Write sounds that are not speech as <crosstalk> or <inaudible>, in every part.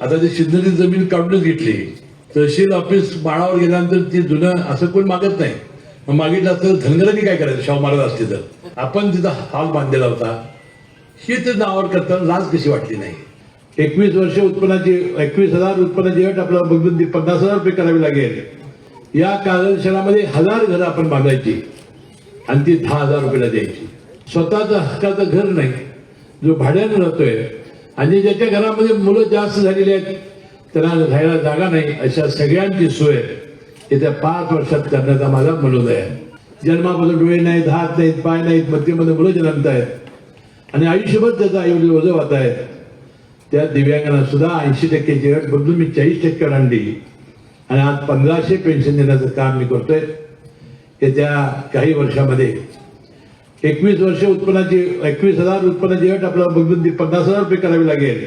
आता ते शिंदेची जमीन काढूनच घेतली तहसील ऑफिस माळावर गेल्यानंतर ती जुनं असं कोण मागत नाही. मग मागितलं असतं धनगरांनी काय करायचं? शाहू महाराज असते तर. आपण तिथं हॉल बांधलेला होता. ही ते नावावर करताना लाज कशी वाटली नाही. एकवीस वर्ष उत्पन्नाची एकवीस हजार उत्पन्नाची अट आपल्याला बघून ती पन्नास हजार रुपये करावी लागेल. या कागदशरामध्ये हजार घरं आपण बांधायची आणि ती दहा हजार रुपयाला द्यायची. स्वतःचं हक्काचं घर नाही. जो भाड्यानं राहतोय आणि ज्याच्या घरामध्ये मुलं जास्त झालेली आहेत त्यांना राहायला जागा नाही अशा सगळ्यांची सोय येत्या पाच वर्षात करण्याचा माझा मनोदय आहे. जन्मापासून डोळे नाहीत हात नाहीत पाय नाहीत मध्यमध्ये मुलं जन्मत आहेत. आणि आयुष्यभर त्याचा आई वडील ओझं आहेत. त्या दिव्यांगांना सुद्धा ऐंशी टक्क्याची जेवण बदलून मी चाळीस टक्के आणली आणि आज पंधराशे पेन्शन देण्याचं काम मी करतोय. येत्या काही वर्षामध्ये एकवीस वर्ष उत्पन्नाची एकवीस हजार उत्पन्नाची अट आपल्याला बघून ती पन्नास हजार रुपये करावी लागेल.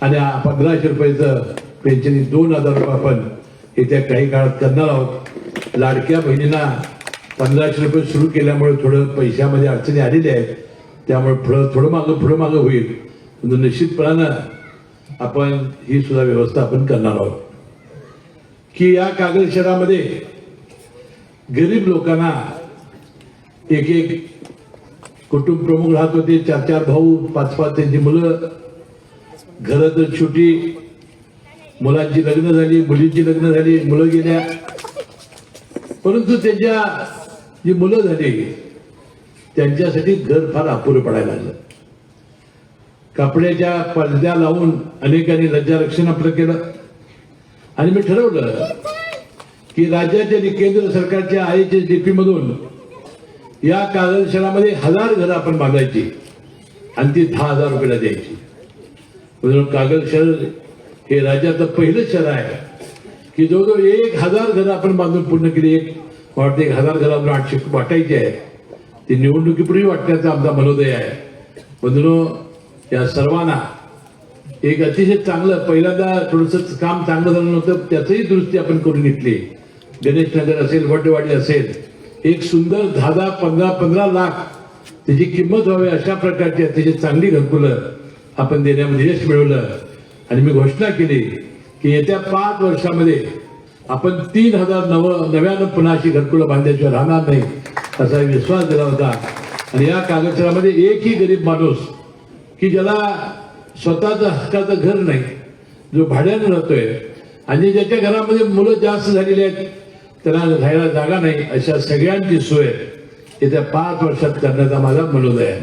आणि पंधराशे रुपयाचं पेन्शन दोन हजार रुपये आपण येत्या काही काळात करणार आहोत. लाडक्या बहिणींना पंधराशे रुपये सुरू केल्यामुळे थोडं पैशामध्ये अडचणी आलेल्या आहेत. त्यामुळे पुढं थोडं मागं पुढं मागं होईल. निश्चितपणानं आपण ही सुद्धा व्यवस्था आपण करणार आहोत. की या कागद शहरामध्ये गरीब लोकांना एक एक कुटुंब प्रमुख राहत होते चार चार भाऊ पाच पाच त्यांची मुलं. घरं तर छोटी. मुलांची लग्न झाली मुलींची लग्न झाली मुलं गेल्या. परंतु त्यांच्या जी मुलं झाली त्यांच्यासाठी घर फार अपुरं पडायला लागलं. कपड्याच्या पडद्या लावून अनेकांनी लज्जारक्षण आपलं केलं. आणि मी ठरवलं की राज्याच्या आणि केंद्र सरकारच्या आयच्या डीपी मधून या कागदशरामध्ये हजार घरं आपण बांधायची आणि ती दहा हजार रुपयाला द्यायची. म्हणून कागद शहर हे राज्याचं पहिलं शहर आहे की जवळजवळ एक हजार घरं आपण बांधून पूर्ण केली. एक वाटते एक हजार घरं आपण आठशे वाटायची आहे. ती निवडणुकीपूर्वी वाटण्याचा आमचा मनोदय आहे. म्हणून या सर्वांना एक अतिशय चांगलं पहिल्यांदा थोडंसं काम चांगलं झालं नव्हतं त्याचंही दुरुस्ती आपण करून घेतली. गणेश नगर असेल वडवाडी असेल एक सुंदर दहा दहा पंधरा पंधरा लाख. त्याची किंमत व्हावी अशा प्रकारची अतिशय चांगली घरकुलं आपण देण्यामध्ये यश मिळवलं. आणि मी घोषणा केली की येत्या पाच वर्षामध्ये आपण तीन हजार नव नव्यानं पुन्हा अशी घरकुलं बांधल्याशिवाय राहणार नाही असा विश्वास दिला होता. आणि या कागदपत्रामध्ये एकही गरीब माणूस की ज्याला स्वतःचं हक्काचं घर नाही जो भाड्यानं राहतोय आणि ज्याच्या घरामध्ये मुलं जास्त झालेली आहेत त्यांना राहायला जागा नाही. अशा सगळ्यांची सोय येत्या पाच वर्षात करण्याचा माझा मनोदय आहे.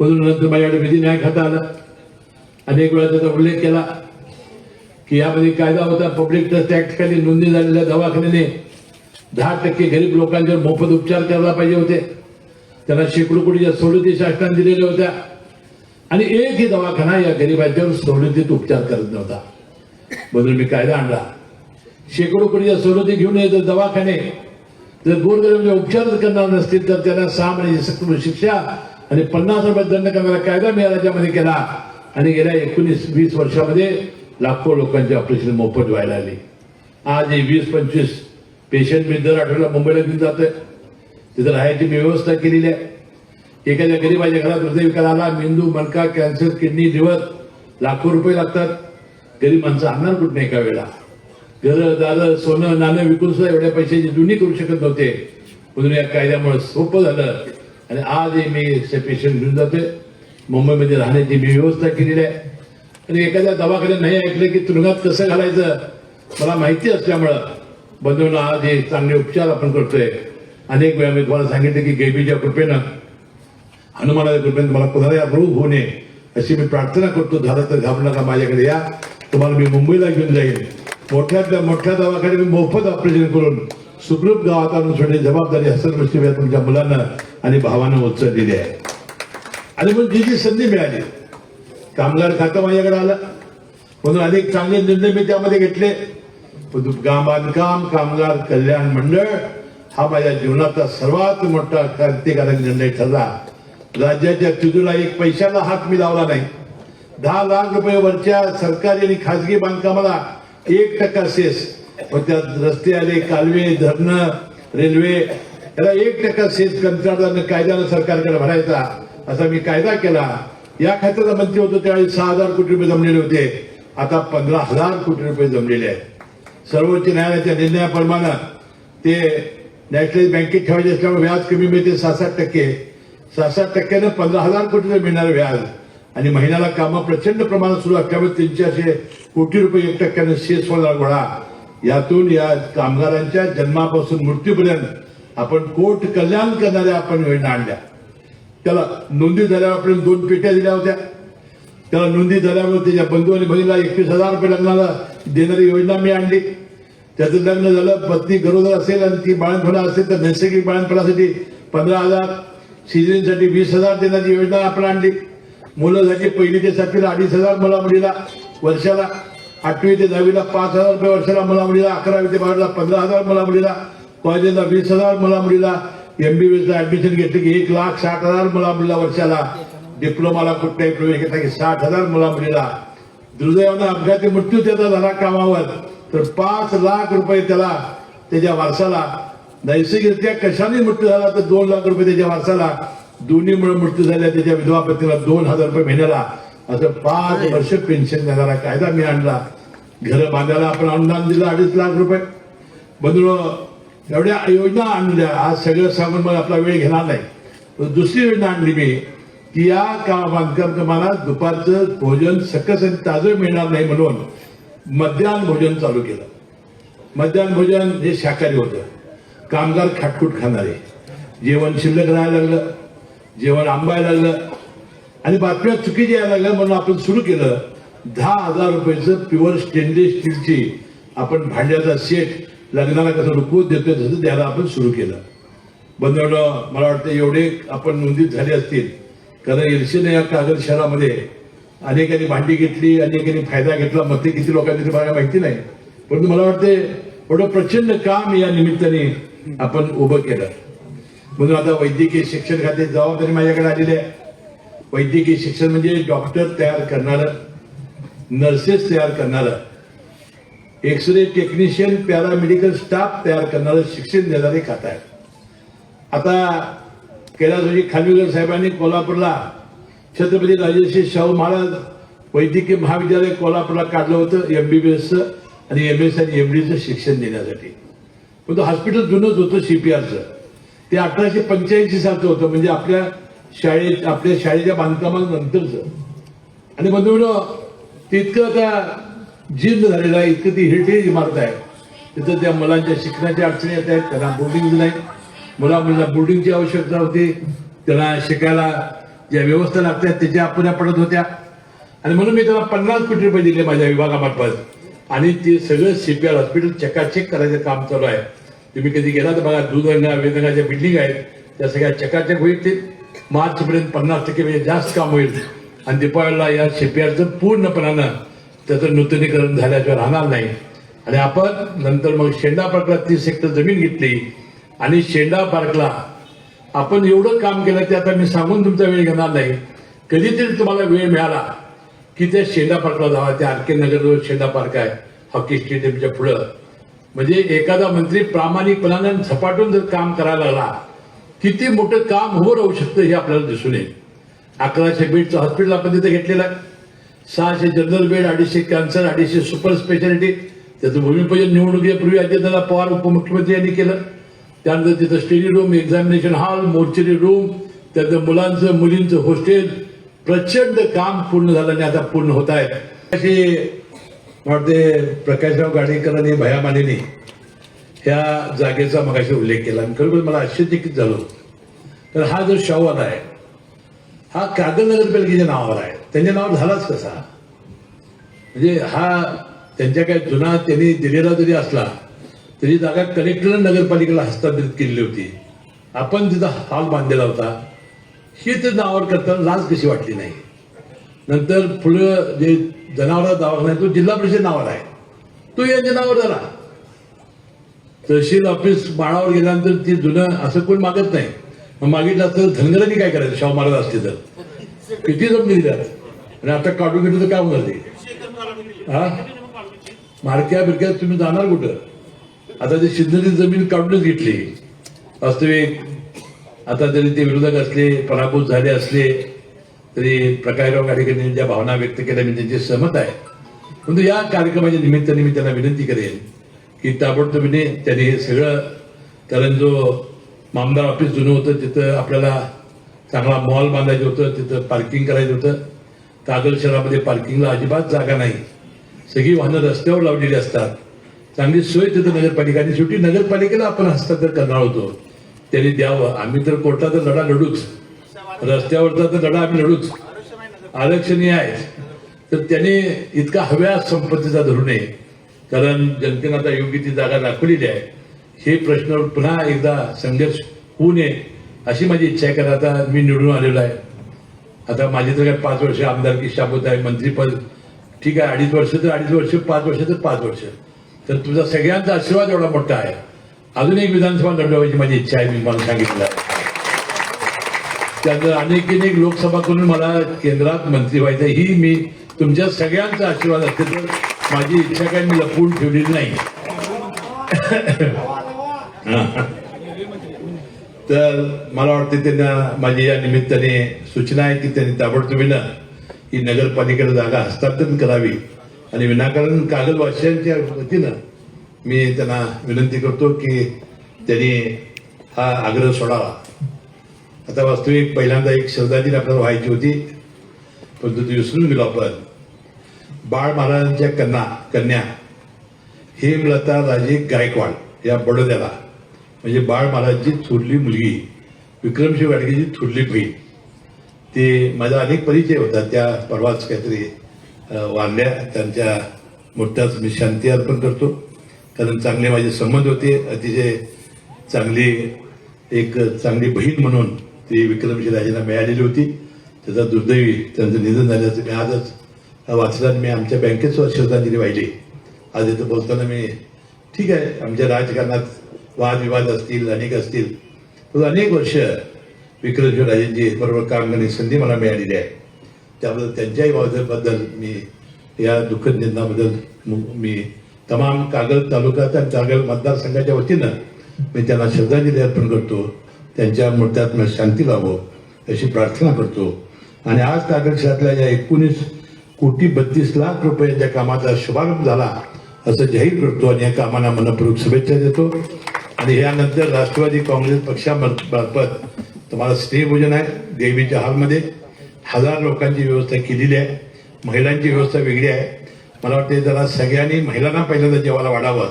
म्हणून नंतर माझ्याकडे विधी न्याय खाता आला. अनेक वेळा त्याचा उल्लेख केला की यामध्ये कायदा होता पब्लिक ट्रस्ट ऍक्ट खाली नोंदणी झालेल्या दवाखान्याने दहा टक्के गरीब लोकांच्यावर मोफत उपचार करायला पाहिजे होते. त्यांना शेकडो कोटीच्या सवलती शासनाने दिलेल्या होत्या. आणि एकही दवाखाना या गरिबांच्यावर सवलतीत उपचार करत नव्हता. म्हणून मी कायदा आणला. शेकडो कोटीच्या सवलती घेऊन येत दवाखाने. जर गोरगरीबांचे उपचार करणार नसतील तर त्यांना सहा महिन्याची शिक्षा आणि पन्नास रुपये दंड करणारा कायदा मी या राज्यामध्ये केला. आणि गेल्या एकोणीस वीस वर्षामध्ये लाखो लोकांची ऑपरेशन मोफत व्हायला आली आज हे वीस पंचवीस पेशंट मी दर आठवड्याला मुंबईला घेऊन जातोय. तिथं राहायची मी व्यवस्था केलेली आहे. एखाद्या गरीबाच्या घरात हृदयविकार आला मेंदू मणका कॅन्सर किडनी लिव्हर लाखो रुपये लागतात. गरीब माणसं आणणार कुठं एका वेळा घरं दारं सोनं नाणं विकून सुद्धा एवढ्या पैशाची जुनी करू शकत नव्हते. म्हणून या कायद्यामुळे सोपं झालं. आणि आज मी पेशंट घेऊन जातोय. मुंबईमध्ये राहण्याची मी व्यवस्था केलेली आहे. आणि एखाद्या दवाखान्यात नाही ऐकलं की तुरुंगात कसं घालायचं? मला माहिती असल्यामुळं बंधून आज हे चांगले उपचार आपण करतोय. अनेक वेळा मी तुम्हाला सांगितलं की गैबीच्या कृपेनं हनुमानाच्या कृपेनं मला कोणाला रोग होऊ नये अशी मी प्रार्थना करतो. झालं तर घाबरू नका माझ्याकडे या. तुम्हाला मी मुंबईला घेऊन जाईल मोठ्यातल्या मोठ्या दवाखान्यात मी मोफत ऑपरेशन करून सुखरूप गावात आणून सोडण्याची जबाबदारी हसन मुश्रीफ या तुमच्या मुलांना आणि भावानं उचललेली आहे. आणि मग जी जी संधी मिळाली कामगार खातं माझ्याकडे आलं. म्हणून अनेक चांगले निर्णय मी त्यामध्ये घेतले. बांधकाम कामगार कल्याण मंडळ हा माझ्या जीवनाचा सर्वात मोठा क्रांतिकारक निर्णय ठरला. राज्याच्या तिजूला एक पैशाला हात मी लावला नाही. दहा लाख रुपये वरच्या सरकारी आणि खाजगी बांधकामाला एक टक्का सेस त्यात रस्ते आले कालवे धरणं रेल्वे याला एक टक्का सेस कंत्राटदारानं कायद्यानं सरकारकडे भरायचा असा मी कायदा केला. या खात्याचा मंत्री होतो त्यावेळी सहा हजार कोटी रुपये जमलेले होते. आता पंधरा हजार कोटी रुपये जमलेले आहेत. सर्वोच्च न्यायालयाच्या निर्णयाप्रमाणे ते नॅशनल बँकेत ठेवायचे असल्यामुळे व्याज कमी मिळते सहा सात टक्के. सहा सात टक्क्यानं पंधरा हजार कोटी रुपये मिळणार व्याज. आणि महिन्याला कामं प्रचंड प्रमाणात सुरू असल्यामुळे तीनशे कोटी रुपये एक टक्क्यानं शेष होणार गोळा यातून या कामगारांच्या जन्मापासून मृत्यूपर्यंत आपण कोट कल्याण करणाऱ्या आपण योजना आणल्या. त्याला नोंदी झाल्यावर आपण दोन पेट्या दिल्या होत्या. त्याला नोंदी झाल्यावर त्याच्या बंधू आणि बहिणीला एकवीस हजार रुपये लग्नाला देणारी योजना मी आणली. त्याचं लग्न झालं पत्नी गरोदर असेल आणि ती बाळणपणा असेल तर नैसर्गिक बाळणपणासाठी पंधरा हजार सिजनसाठी वीस हजार देण्याची योजना आपण आणली. मुलं झाली पहिली ते सातवीला अडीच हजार मला मुलीला वर्षाला आठवी ते दहावीला पाच हजार रुपये वर्षाला मला मुलीला अकरावी ते बारावीला पंधरा हजार मला मुलीला कॉलेजला वीस हजार मला मुलीला एमबीबीएसला ऍडमिशन घेतली की एक लाख साठ हजार मला मुलीला वर्षाला डिप्लोमाला कुठल्याही प्रवेश घेतला की साठ हजार मला मुलीला. दुर्दैवानं अपघाती मृत्यू त्याचा झाला कामावर तर पाच लाख रुपये त्याला त्याच्या वारसाला नैसर्गिकरित्या कशाने मृत्यू झाला तर दोन लाख रुपये त्याच्या वारसाला दोन्हीमुळे मृत्यू झाल्या त्याच्या विधवा पत्नीला दोन हजार रुपये महिन्याला. असं पाच वर्ष पेन्शन देणारा कायदा मी आणला. घर बांधायला आपण अनुदान दिलं अडीच लाख रुपये. बंधू एवढ्या योजना आणल्या. आज सगळं सांगून मग आपला वेळ घेणार नाही. दुसरी योजना आणली मी की या का बांधकाम कामाला दुपारचं भोजन सकस आणि ताजं मिळणार नाही म्हणून मध्याह्न भोजन चालू केलं. मध्याह्न भोजन हे शाकाहारी होतं. कामगार खाटकूट खाणारे. जेवण शिल्लक राहायला लागलं. जेवण आंबायला लागलं. आणि बातम्या चुकीच्या यायला लागल्या म्हणून आपण सुरू केलं. दहा हजार रुपयाचं प्युअर स्टेनलेस स्टीलची आपण भांड्याचा सेट लग्नाला कसं रुकवत देतोय तसं द्यायला आपण सुरू केलं. बंधवलं मला वाटतं एवढे आपण नोंदीत झाले असतील. कारण इर्षेने या कागद शहरामध्ये अनेकांनी भांडी घेतली अनेकांनी फायदा घेतला. मते किती लोकांनी ते मला माहिती नाही. परंतु मला वाटते एवढं प्रचंड काम या निमित्ताने आपण उभं केलं. म्हणून आता वैद्यकीय शिक्षण खाते जबाबदारी माझ्याकडे आलेली आहे. वैद्यकीय शिक्षण म्हणजे डॉक्टर तयार करणारं नर्सेस तयार करणारं एक्सरे टेक्निशियन पॅरामेडिकल स्टाफ तयार करणारं शिक्षण देणारे खातं आहे आता कैलासजी खानविलकर साहेबांनी कोल्हापूरला छत्रपती राजर्षी शाहू महाराज वैद्यकीय महाविद्यालय कोल्हापूरला काढलं होतं एम बी बी एसचं आणि एम एस आणि एम डीचं शिक्षण देण्यासाठी. पण तो हॉस्पिटल जुनंच होतं सी पी आरचं ते अठराशे पंच्याऐंशी सालचं होतं म्हणजे आपल्या शाळेत आपल्या शाळेच्या बांधकामानंतरचं आणि बंधू ते इतकं त्या जीर्ण झालेलं आहे इतकं ती हेरिटेज इमारत आहे. तिथं त्या मुलांच्या शिक्षणाच्या अडचणी येत आहेत त्यांना बोर्डिंग नाही मुला मुलांना बोर्डिंगची आवश्यकता होती. त्यांना शिकायला ज्या व्यवस्था लागतात त्याच्या अपुऱ्या पडत होत्या. आणि म्हणून मी त्याला पन्नास कोटी रुपये दिले माझ्या विभागामार्फत. आणि ते सगळं सीपीआर हॉस्पिटल चकाचक करायचं काम चालू आहे. तुम्ही कधी गेला तर बघा दुधरंगा वेदरंगाच्या बिल्डिंग आहेत त्या सगळ्या चकाचक होईल ते. मार्चपर्यंत पन्नास टक्के म्हणजे जास्त काम होईल. आणि दीपावलीला या सीपीआरचं पूर्णपणानं त्याचं नूतनीकरण झाल्याशिवाय राहणार नाही. आणि आपण नंतर मग शेंडा पार्कला तीस हेक्टर जमीन घेतली. आणि शेंडा पार्कला आपण एवढं काम केलं ते आता मी सांगून तुमचा वेळ घेणार नाही. कधीतरी तुम्हाला वेळ मिळाला की त्या शेंडा पार्कला जावा. त्या आर के नगरजवळ शेंडा पार्क आहे. हॉकी स्टेडियमच्या पुढं. म्हणजे एखादा मंत्री प्रामाणिकपणानं झपाटून जर काम करायला लागला किती मोठं काम होऊ राहू शकतं हे आपल्याला दिसून येईल. अकराशे बेडचं हॉस्पिटल आपण तिथे घेतलेलं आहे. सहाशे जनरल बेड अडीचशे कॅन्सर अडीचशे सुपर स्पेशालिटी त्याचं भूमिपूजन निवडणुकीपूर्वी अजितदादा पवार उपमुख्यमंत्री यांनी केलं. त्यानंतर तिथं study room examination hall mortuary room त्यानंतर मुलांचं मुलींचं हॉस्टेल प्रचंड काम पूर्ण झालं आणि आता पूर्ण होत आहे. असे वाटते प्रकाशराव गाडेकरांनी भया मानेने ह्या जागेचा मगाशी उल्लेख केला. आणि खरोखर मला आश्चर्यचकित झालो. तर हा जो शाहूवाला आहे हा कागल नगरपालिकेच्या नावावर आहे. त्यांच्या नावावर झालाच कसा? म्हणजे हा त्यांच्या काय जुना त्यांनी दिलेला जरी असला तरी जागा कलेक्टर नगरपालिकेला हस्तांतरित केलेली होती. आपण तिथं हॉल बांधलेला होता. ही ते नावावर करताना लाज कशी वाटली नाही? नंतर पुढं जे जनावर दवाखाना आहे तो जिल्हा परिषद नावावर आहे. तो यांच्या नावावर झाला. तहसील ऑफिस माळावर गेल्यानंतर ती जुनं असं कोण मागत नाही. मग मागितलं असतं धनगरांनी काय करायचं? शाहू महाराज असते तर. किती जमली त्यात आणि आता काढून घेतलं तर काय होणार ते? हा? मारक्या बिरक्या तुम्ही जाणार कुठं? आता ते शिंदेची जमीन काढूनच घेतली. वास्तविक आता जरी ते विरोधक असले पराभूत झाले असले तरी प्रकाशराव गाडेकरांनी ज्या भावना व्यक्त केल्या मी त्यांची सहमत आहे. परंतु या कार्यक्रमाच्या निमित्ताने मी त्यांना विनंती करेन की ताबडतोबीने त्यांनी हे सगळं कारण जो मामदार ऑफिस जुनं होतं तिथं आपल्याला चांगला मॉल बांधायचं होतं तिथं पार्किंग करायचं होतं. कागल शहरामध्ये पार्किंगला अजिबात जागा नाही. सगळी वाहनं रस्त्यावर लावलेली असतात. चांगली सोय तिथं नगरपालिका शेवटी नगरपालिकेला आपण हस्तांतर करणार होतो. त्यांनी द्यावं. आम्ही तर कोर्टात लढा लढूच. रस्त्यावरचा तर लढा आम्ही लढूच. आरक्षणीय आहे तर त्याने इतका हव्या संपत्तीचा धरू नये. कारण जनतेनं आता योग्य ती जागा दाखवलेली आहे. हे प्रश्न पुन्हा एकदा संघर्ष होऊ नये अशी माझी इच्छा आहे. कारण आता मी निवडून आलेलो आहे. आता माझी तर काय पाच वर्ष आमदारकी शाबूत आहे मंत्रीपद. ठीक आहे अडीच वर्ष तर अडीच वर्ष पाच वर्ष तर पाच वर्ष. तर तुझा सगळ्यांचा आशीर्वाद एवढा मोठा आहे. अजून एक विधानसभा लढवायची माझी इच्छा आहे मी मला सांगितलं आहे त्यानंतर अनेक अनेक लोकसभा करून मला केंद्रात मंत्री व्हायचं ही मी तुमच्या सगळ्यांचा आशीर्वाद असते तर माझी इच्छा काय मी लपवून ठेवलेली नाही. <laughs> तर मला वाटते त्यांना माझी या निमित्ताने सूचना आहे की त्यांनी ताबडतोबीनं ही नगरपालिकेला जागा हस्तांतरण करावी. आणि विनाकारण कागदवासियांच्या वतीनं मी त्यांना विनंती करतो की त्यांनी हा आग्रह सोडावा. आता वास्तविक पहिल्यांदा एक श्रद्धांजली आपल्याला व्हायची होती. परंतु ती विसरून गेलो आपण. बाळ महाराजांच्या कन्या कन्या. हेमलता राजे गायकवाड या बडोद्याला. म्हणजे बाळ महाराजची थोरली मुलगी विक्रमशिव वाडकेची थोरली बहीण. ते माझा अनेक परिचय होता त्या परवाच काहीतरी वाढल्या त्यांच्या मोठ्याच मी शांती अर्पण करतो. कारण चांगले माझे संबंध होते. अतिशय चांगली एक चांगली बहीण म्हणून ती विक्रमशिव राजाला मिळालेली होती. त्याचा दुर्दैवी त्यांचं निधन झाल्याचं मी आजच वाचल्यात मी आमच्या बँकेत सुद्धा श्रद्धांजली वाहिली. आज इथं बोलताना मी ठीक आहे आमच्या राजकारणात वादविवाद असतील अनेक असतील. पण अनेक वर्ष विक्रमशिव राजेंची बरोबर काम करण्याची संधी मला मिळालेली आहे. त्याबद्दल त्यांच्याही बद्दल मी या दुःखद निधनाबद्दल मी तमाम कागद तालुका आणि कागद मतदारसंघाच्या वतीनं मी त्यांना श्रद्धांजली अर्पण करतो. त्यांच्या मूर्त्यात शांती लावो अशी प्रार्थना करतो. आणि आज कागद शहरातल्या या एकोणीस कोटी बत्तीस लाख रुपयांच्या कामाचा शुभारंभ झाला असं जाहीर करतो आणि या कामांना मनपूर्वक शुभेच्छा देतो. आणि यानंतर राष्ट्रवादी काँग्रेस पक्षामार्फत तुम्हाला स्नेहभोजन आहे देवीच्या हॉलमध्ये. हजार लोकांची व्यवस्था केलेली आहे महिलांची व्यवस्था वेगळी आहे. मला वाटते जरा सगळ्यांनी महिलांना पहिल्यांदा जेवायला वाढावं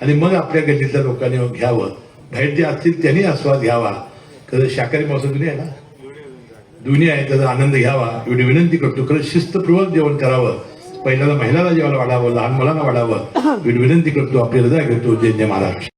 आणि मग आपल्या गल्लीतल्या लोकांनी घ्यावं. बाहेर जे असतील त्यांनी आस्वाद घ्यावा. खरं शाकाहारी मांसाहारी दोन्ही आहे ना? दुनिया आहे त्याचा आनंद घ्यावा. एवढी विनंती करतो. खरं शिस्तपूर्वक जेवण करावं. पहिल्यांदा महिलाला जेवायला वाढावं लहान मुलांना वाढावं. एवढी विनंती करतो. आपली हृदय घेतो. जय जय महाराष्ट्र.